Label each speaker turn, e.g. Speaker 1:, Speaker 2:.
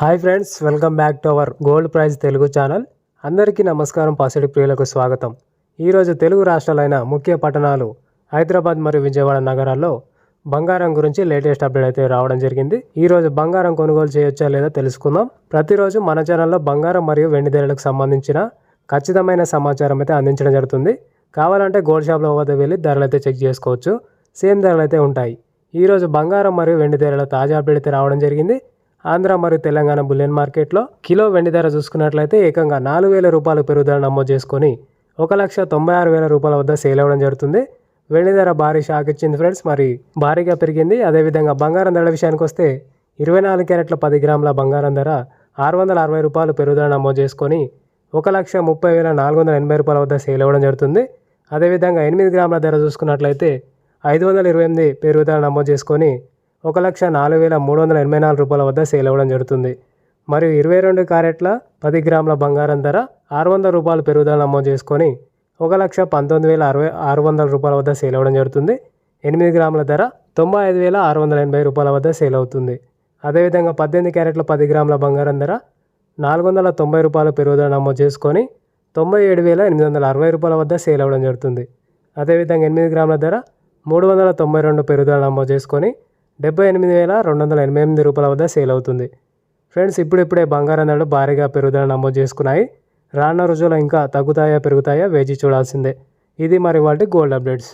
Speaker 1: Hi friends welcome back to our gold prize Telugu channel. అందరికీ నమస్కారం పసిడి ప్రియులకు స్వాగతం. ఈరోజు తెలుగు రాష్ట్రాలైన ముఖ్య పట్టణాలు హైదరాబాద్ మరియు విజయవాడ నగరాల్లో బంగారం గురించి లేటెస్ట్ అప్డేట్ అయితే రావడం జరిగింది. ఈరోజు బంగారం కొనుగోలు చేయొచ్చా లేదా తెలుసుకుందాం. ప్రతిరోజు మన ఛానల్లో బంగారం మరియు వెండి ధరలకు సంబంధించిన ఖచ్చితమైన సమాచారం అయితే అందించడం జరుగుతుంది. కావాలంటే గోల్డ్ షాప్లో వద్ద వెళ్ళి ధరలు అయితే చెక్ చేసుకోవచ్చు. సేమ్ ధరలు అయితే ఉంటాయి. ఈరోజు బంగారం మరియు వెండి ధరల తాజా అప్డేట్ అయితే రావడం జరిగింది. ఆంధ్ర మరియు తెలంగాణ బులియన్ మార్కెట్లో కిలో వెండి ధర చూసుకున్నట్లయితే ఏకంగా నాలుగు వేల రూపాయలు పెరుగుదల నమోదు చేసుకొని ఒక లక్ష తొంభై ఆరు వేల రూపాయల వద్ద సేల్ అవ్వడం జరుగుతుంది. వెండి ధర భారీ షాక్ ఇచ్చింది ఫ్రెండ్స్. మరి భారీగా పెరిగింది. అదేవిధంగా బంగారం ధరల విషయానికి వస్తే ఇరవై నాలుగు క్యారెట్ల పది గ్రాముల బంగారం ధర ఆరు వందల అరవై రూపాయలు పెరుగుదల నమోదు చేసుకొని ఒక లక్ష ముప్పై వేల నాలుగు వందల ఎనభై రూపాయల వద్ద సేల్ అవ్వడం జరుగుతుంది. అదేవిధంగా ఎనిమిది గ్రాముల ధర చూసుకున్నట్లయితే ఐదు వందల ఇరవై ఎనిమిది పెరుగుదల నమోదు చేసుకొని ఒక లక్ష నాలుగు వేల మూడు వందల ఎనభై నాలుగు రూపాయల వద్ద సేల్ అవ్వడం జరుగుతుంది. మరియు ఇరవై రెండు క్యారెట్ల పది గ్రాముల బంగారం ధర ఆరు వందల రూపాయలు పెరుగుదల నమోదు చేసుకొని ఒక లక్ష పంతొమ్మిది వేల అరవై ఆరు వందల రూపాయల వద్ద సేల్ అవ్వడం జరుగుతుంది. ఎనిమిది గ్రాముల ధర తొంభై ఐదు వేల ఆరు వందల ఎనభై రూపాయల వద్ద సేల్ అవుతుంది. అదేవిధంగా పద్దెనిమిది క్యారెట్ల పది గ్రాముల బంగారం ధర నాలుగు వందల తొంభై రూపాయల పెరుగుదల నమోదు చేసుకొని తొంభై ఏడు వేల ఎనిమిది వందల అరవై రూపాయల వద్ద సేల్ అవ్వడం జరుగుతుంది. అదేవిధంగా ఎనిమిది గ్రాముల ధర మూడు వందల తొంభై రెండు పెరుగుదల నమోదు చేసుకొని డెబ్బై ఎనిమిది వేల రెండు వందల ఎనభై ఎనిమిది రూపాయల వద్ద సేల్ అవుతుంది. ఫ్రెండ్స్ ఇప్పుడిప్పుడే బంగారం ధరలు భారీగా పెరుగుదల నమోదు చేసుకున్నాయి. రానున్న రోజుల్లో ఇంకా తగ్గుతాయా పెరుగుతాయా వేచి చూడాల్సిందే. ఇది మరి వాటి గోల్డ్ అప్డేట్స్